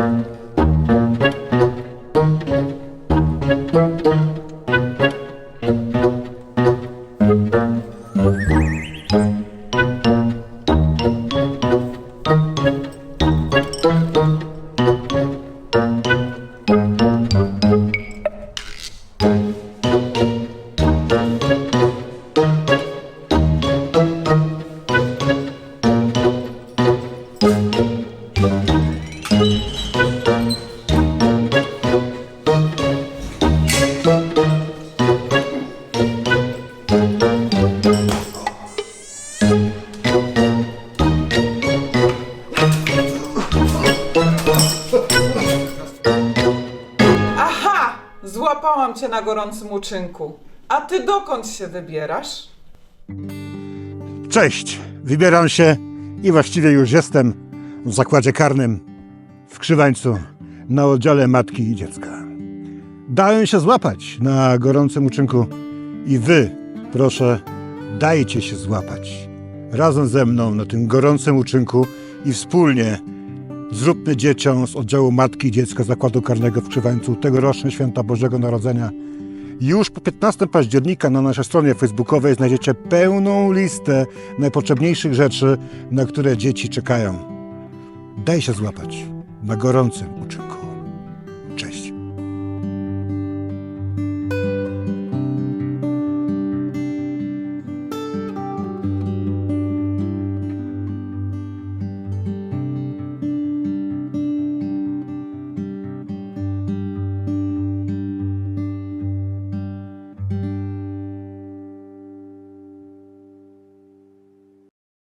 Thank you. Złapałam cię na gorącym uczynku. A ty dokąd się wybierasz? Cześć! Wybieram się i właściwie już jestem w zakładzie karnym w Krzywańcu na oddziale matki i dziecka. Dałem się złapać na gorącym uczynku i wy, proszę, dajcie się złapać razem ze mną na tym gorącym uczynku i wspólnie zróbmy dzieciom z oddziału matki i dziecka zakładu karnego w Krzywańcu tegoroczne święta Bożego Narodzenia już po 15 października na naszej stronie facebookowej znajdziecie pełną listę najpotrzebniejszych rzeczy, na które dzieci czekają. Daj się złapać na gorącym uczynku.